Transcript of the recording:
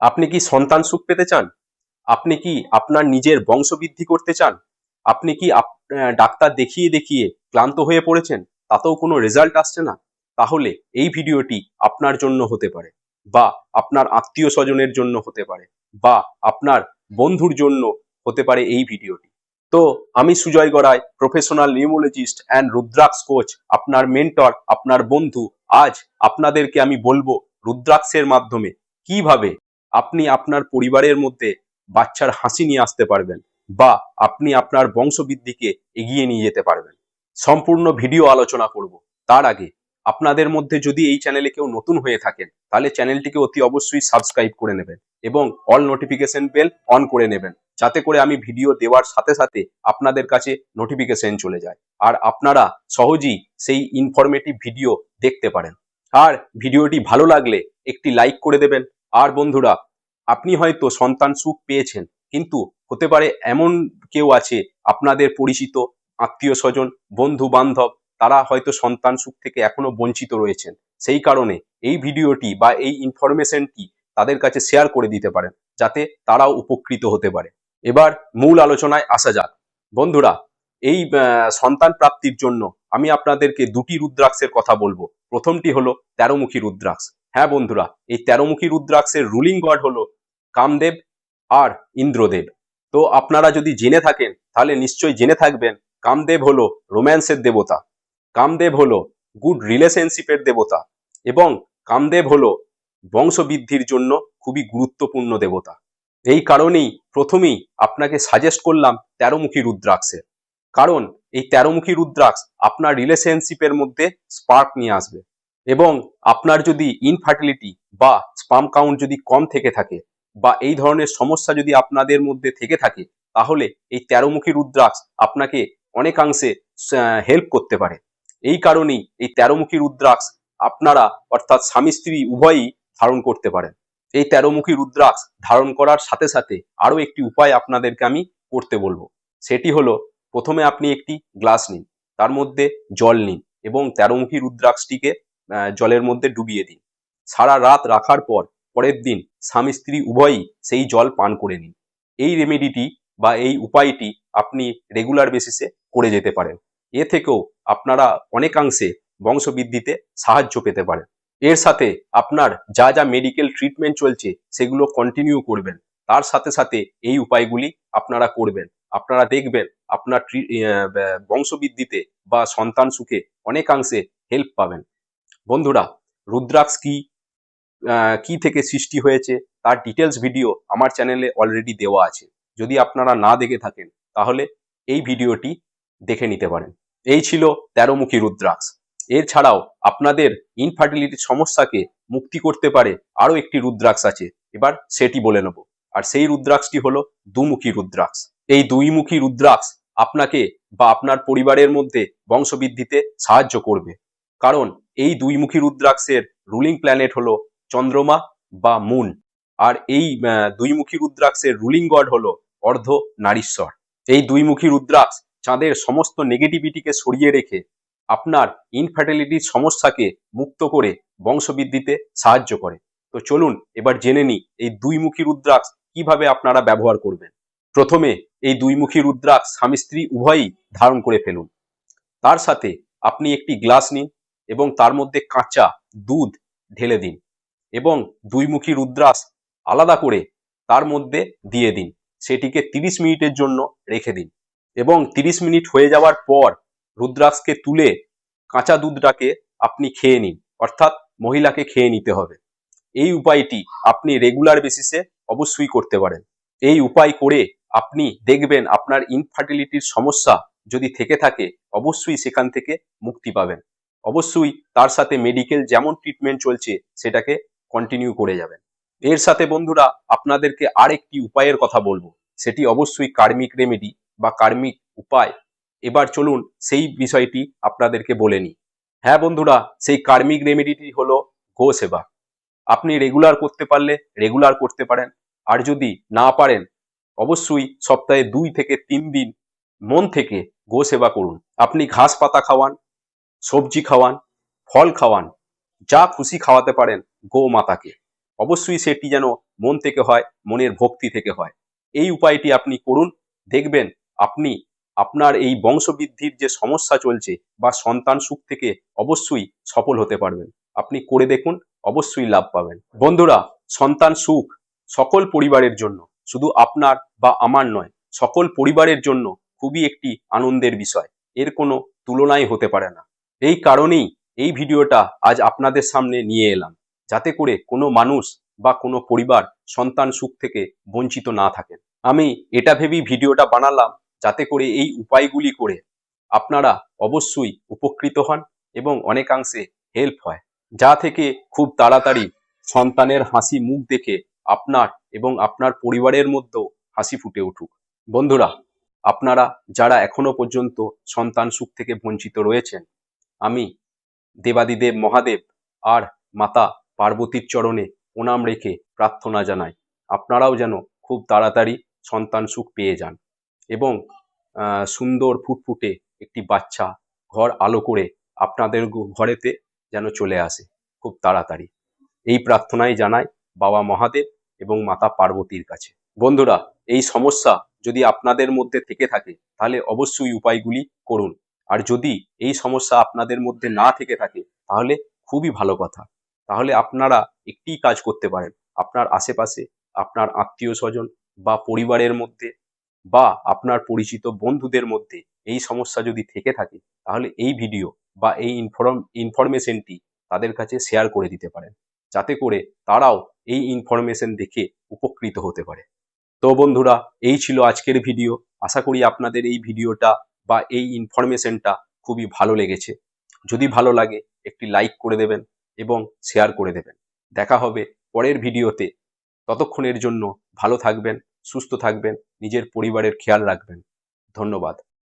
আপনি কি সন্তান সুখ পেতে চান? আপনি কি আপনার নিজের বংশবৃদ্ধি করতে চান? আপনি কি ডাক্তার দেখিয়ে দেখিয়ে ক্লান্ত হয়ে পড়েছেন? তাতেও কোনো রেজাল্ট আসছে না। তাহলে এই ভিডিওটি আপনার জন্য হতে পারে বা আপনার আত্মীয় স্বজনের জন্য হতে পারে বা আপনার বন্ধুর জন্য হতে পারে এই ভিডিওটি। তো আমি Sujoy Garai professional numerologist and Rudraksh coach আপনার মেন্টর আপনার বন্ধু। আজ আপনাদেরকে আমি বলব রুদ্রাক্ষের মাধ্যমে কীভাবে আপনি আপনার পরিবারের মধ্যে বাচ্চার হাসি নিয়ে আসতে পারবেন বা আপনি আপনার বংশবৃদ্ধিকে এগিয়ে নিয়ে যেতে পারবেন। সম্পূর্ণ ভিডিও আলোচনা করব। তার আগে আপনাদের মধ্যে যদি এই চ্যানেলে কেউ নতুন হয়ে থাকেন, তাহলে চ্যানেলটিকে অতি অবশ্যই সাবস্ক্রাইব করে নেবেন এবং অল নোটিফিকেশন বেল অন করে নেবেন, যাতে করে আমি ভিডিও দেওয়ার সাথে সাথে আপনাদের কাছে নোটিফিকেশন চলে যায় আর আপনারা সহজেই সেই ইনফরমেটিভ ভিডিও দেখতে পারেন। আর ভিডিওটি ভালো লাগলে একটি লাইক করে দেবেন আর বন্ধুরা, আপনি হয়তো সন্তান সুখ পেয়েছেন, কিন্তু হতে পারে এমন কেউ আছে, আপনাদের পরিচিত, আত্মীয় স্বজন, বন্ধু বান্ধব, তারা হয়তো সন্তান সুখ থেকে এখনও বঞ্চিত রয়েছেন। সেই কারণে এই ভিডিওটি বা এই ইনফরমেশনটি তাদের কাছে শেয়ার করে দিতে পারেন, যাতে তারাও উপকৃত হতে পারে। এবার মূল আলোচনায় আসা যাক। বন্ধুরা, এই সন্তান প্রাপ্তির জন্য আমি আপনাদেরকে দুটি রুদ্রাক্ষের কথা বলব। প্রথমটি হলো তেরোমুখী রুদ্রাক্ষ। হ্যাঁ বন্ধুরা, এই তেরোমুখী রুদ্রাক্ষের রুলিং গড হলো কামদেব আর ইন্দ্রদেব। তো আপনারা যদি জেনে থাকেন, তাহলে নিশ্চয়ই জেনে থাকবেন কামদেব হলো রোম্যান্সের দেবতা, কামদেব হলো গুড রিলেশনশিপের দেবতা এবং কামদেব হলো বংশবৃদ্ধির জন্য খুবই গুরুত্বপূর্ণ দেবতা। এই কারণেই প্রথমেই আপনাকে সাজেস্ট করলাম তেরোমুখী রুদ্রাক্ষের, কারণ এই তেরোমুখী রুদ্রাক্ষ আপনার রিলেশনশিপের মধ্যে স্পার্ক নিয়ে আসবে। এবং আপনার যদি ইনফার্টিলিটি বা স্পাম কাউন্ট যদি কম থেকে থাকে বা এই ধরনের সমস্যা যদি আপনাদের মধ্যে থেকে থাকে, তাহলে এই তেরোমুখী রুদ্রাক্ষ আপনাকে অনেকাংশে হেল্প করতে পারে। এই কারণেই এই তেরোমুখী রুদ্রাক্ষ আপনারা অর্থাৎ স্বামী স্ত্রী উভয়ই ধারণ করতে পারেন। এই তেরোমুখী রুদ্রাক্ষ ধারণ করার সাথে সাথে আরও একটি উপায় আপনাদেরকে আমি করতে বলব। সেটি হলো, প্রথমে আপনি একটি গ্লাস নিন, তার মধ্যে জল নিন এবং তেরোমুখী রুদ্রাক্ষটিকে জলের মধ্যে ডুবিয়ে দিন। সারা রাত রাখার পর, পরের দিন স্বামী স্ত্রী উভয়ই সেই জল পান করে নিন। এই রেমেডিটি বা এই উপায়টি আপনি রেগুলার বেসিসে করে যেতে পারেন। এ থেকেও আপনারা অনেকাংশে বংশবৃদ্ধিতে সাহায্য পেতে পারেন। এর সাথে আপনার যা যা মেডিকেল ট্রিটমেন্ট চলছে সেগুলো কন্টিনিউ করবেন। তার সাথে সাথে এই উপায়গুলি আপনারা করবেন। আপনারা দেখবেন আপনার বংশবৃদ্ধিতে বা সন্তান সুখে অনেকাংশে হেল্প পাবেন। বন্ধুরা, রুদ্রাক্ষ কি কি থেকে সৃষ্টি হয়েছে তার ডিটেলস ভিডিও আমার চ্যানেলে অলরেডি দেওয়া আছে। যদি আপনারা না দেখে থাকেন, তাহলে এই ভিডিওটি দেখে নিতে পারেন। এই ছিল তেরোমুখী রুদ্রাক্ষ। এছাড়াও আপনাদের ইনফার্টিলিটির সমস্যাকে মুক্তি করতে পারে আরও একটি রুদ্রাক্ষ আছে। এবার সেটি বলে নেব। আর সেই রুদ্রাক্ষটি হলো দুমুখী রুদ্রাক্ষ। এই দুইমুখী রুদ্রাক্ষ আপনাকে বা আপনার পরিবারের মধ্যে বংশবৃদ্ধিতে সাহায্য করবে। কারণ এই দুই দুইমুখী রুদ্রাক্ষের রুলিং প্ল্যানেট হলো চন্দ্রমা বা মুন আর এই আহ, দুইমুখী রুদ্রাক্ষের রুলিং গড হলো অর্ধ নারীশ্বর। এই দুইমুখী রুদ্রাক্ষ চাঁদের সমস্ত নেগেটিভিটিকে সরিয়ে রেখে আপনার ইনফার্টিলিটির সমস্যাকে মুক্ত করে বংশবৃদ্ধিতে সাহায্য করে। তো চলুন এবার জেনে নিই এই দুইমুখী রুদ্রাক্ষ কীভাবে আপনারা ব্যবহার করবেন। প্রথমে এই দুইমুখী রুদ্রাক্ষ স্বামী স্ত্রী উভয়ই ধারণ করে ফেলুন। তার সাথে আপনি একটি গ্লাস নিন এবং তার মধ্যে কাঁচা দুধ ঢেলে দিন এবং দুইমুখী রুদ্রাস আলাদা করে তার মধ্যে দিয়ে দিন। সেটিকে তিরিশ মিনিটের জন্য রেখে দিন এবং তিরিশ মিনিট হয়ে যাওয়ার পর রুদ্রাক্ষকে তুলে কাঁচা দুধটাকে আপনি খেয়ে নিন, অর্থাৎ মহিলাকে খেয়ে নিতে হবে। এই উপায়টি আপনি রেগুলার বেসিসে অবশ্যই করতে পারেন। এই উপায় করে আপনি দেখবেন আপনার ইনফার্টিলিটির সমস্যা যদি থেকে থাকে, অবশ্যই সেখান থেকে মুক্তি পাবেন। অবশ্যই তার সাথে মেডিকেল যেমন ট্রিটমেন্ট চলছে, সেটাকে কন্টিনিউ করে যাবেন। এর সাথে বন্ধুরা, আপনাদেরকে আরেকটি উপায়ের কথা বলব। সেটি অবশ্যই কার্মিক রেমেডি বা কার্মিক উপায়। এবার চলুন সেই বিষয়টি আপনাদেরকে বলে নিই। হ্যাঁ বন্ধুরা, সেই কার্মিক রেমেডিটি হলো গো সেবা আপনি রেগুলার করতে পারলে রেগুলার করতে পারেন। আর যদি না পারেন, অবশ্যই সপ্তাহে দুই থেকে তিন দিন মন থেকে গো সেবা করুন। আপনি ঘাস পাতা খাওয়ান সবজি খাওয়ান, ফল খাওয়ান, যা খুশি খাওয়াতে পারেন গো মাতাকে অবশ্যই সেটি যেন মন থেকে হয়, মনের ভক্তি থেকে হয়। এই উপায়টি আপনি করুন। দেখবেন আপনি, আপনার এই বংশবৃদ্ধির যে সমস্যা চলছে বা সন্তান সুখ থেকে অবশ্যই সফল হতে পারবেন। আপনি করে দেখুন, অবশ্যই লাভ পাবেন। বন্ধুরা, সন্তান সুখ সকল পরিবারের জন্য, শুধু আপনার বা আমার নয়, সকল পরিবারের জন্য খুবই একটি আনন্দের বিষয়। এর কোনো তুলনাই হতে পারে না। এই কারণেই এই ভিডিওটা আজ আপনাদের সামনে নিয়ে এলাম। যাতে করে কোনো মানুষ বা কোনো পরিবার সন্তান সুখ থেকে বঞ্চিত না থাকেন আমি এটা ভেবেই ভিডিওটা বানালাম যাতে করে এই উপায়গুলি করে আপনারা অবশ্যই উপকৃত হন এবং অনেকাংশে হেল্প হয়। যা থেকে খুব তাড়াতাড়ি সন্তানের হাসি মুখ দেখে আপনার এবং আপনার পরিবারের মধ্যেও হাসি ফুটে উঠুক। বন্ধুরা, আপনারা যারা এখনও পর্যন্ত সন্তান সুখ থেকে বঞ্চিত রয়েছেন আমি, দেবাদিদেব মহাদেব আর মাতা পার্বতীর চরণে প্রণাম রেখে প্রার্থনা জানাই। আপনারাও যেন খুব তাড়াতাড়ি সন্তান সুখ পেয়ে যান এবং সুন্দর ফুটফুটে একটি বাচ্চা ঘর আলো করে আপনাদের ঘরেতে যেন চলে আসে খুব তাড়াতাড়ি। এই প্রার্থনাই জানাই বাবা মহাদেব এবং মাতা পার্বতীর কাছে। বন্ধুরা, এই সমস্যা যদি আপনাদের মধ্যে থেকে থাকে, তাহলে অবশ্যই উপায়গুলি করুন। আর যদি এই সমস্যা আপনাদের মধ্যে না থেকে থাকে, তাহলে খুবই ভালো কথা। তাহলে আপনারা একটি কাজ করতে পারেন। আপনার আশেপাশে, আপনার আত্মীয় স্বজন বা পরিবারের মধ্যে বা আপনার পরিচিত বন্ধুদের মধ্যে এই সমস্যা যদি থেকে থাকে, তাহলে এই ভিডিও বা এই ইনফরম, ইনফরমেশনটি তাদের কাছে শেয়ার করে দিতে পারেন। যাতে করে তারাও এই ইনফরমেশন দেখে উপকৃত হতে পারে। তো বন্ধুরা, এই ছিল আজকের ভিডিও। আশা করি আপনাদের এই ভিডিওটা বা এই ইনফরমেশনটা খুবই ভালো লেগেছে। যদি ভালো লাগে, একটি লাইক করে দেবেন এবং শেয়ার করে দেবেন। দেখা হবে পরের ভিডিওতে। ততক্ষণের জন্য ভালো থাকবেন, সুস্থ থাকবেন, নিজের পরিবারের খেয়াল রাখবেন। ধন্যবাদ।